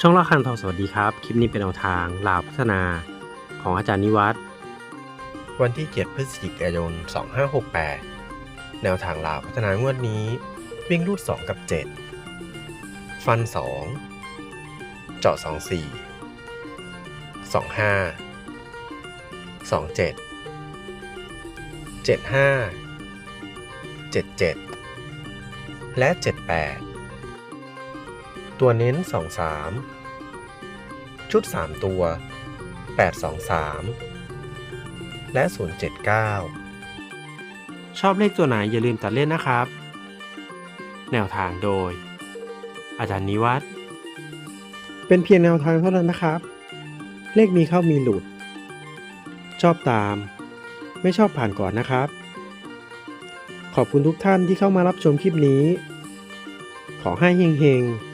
ช่องละคันทองสวัสดีครับ คลิปนี้เป็นแนวทางลาวพัฒนาของอาจารย์นิวัฒน์วันที่ 7 พฤศจิกายน 2568 แนวทางลาวพัฒนางวดนี้ วิ่งรูด 2 กับ 7 ฟัน 2 เจาะ 2 4 2 5 2 7 7 5 7 7 และ 78 ตัวเน้น 2 3 ชุด 3 ตัว 8 2 3 และ 079 ชอบเลขตัวไหนอย่าลืมตัดเล่นนะครับ แนวทางโดย อาจารย์นิวัฒน์เป็นเพียงแนวทางเท่านั้นนะครับ เลขมีเข้ามีหลุด ชอบตาม ไม่ชอบผ่านก่อนนะครับ ขอบคุณทุกท่านที่เข้ามารับชมคลิปนี้ ขอให้เฮงๆ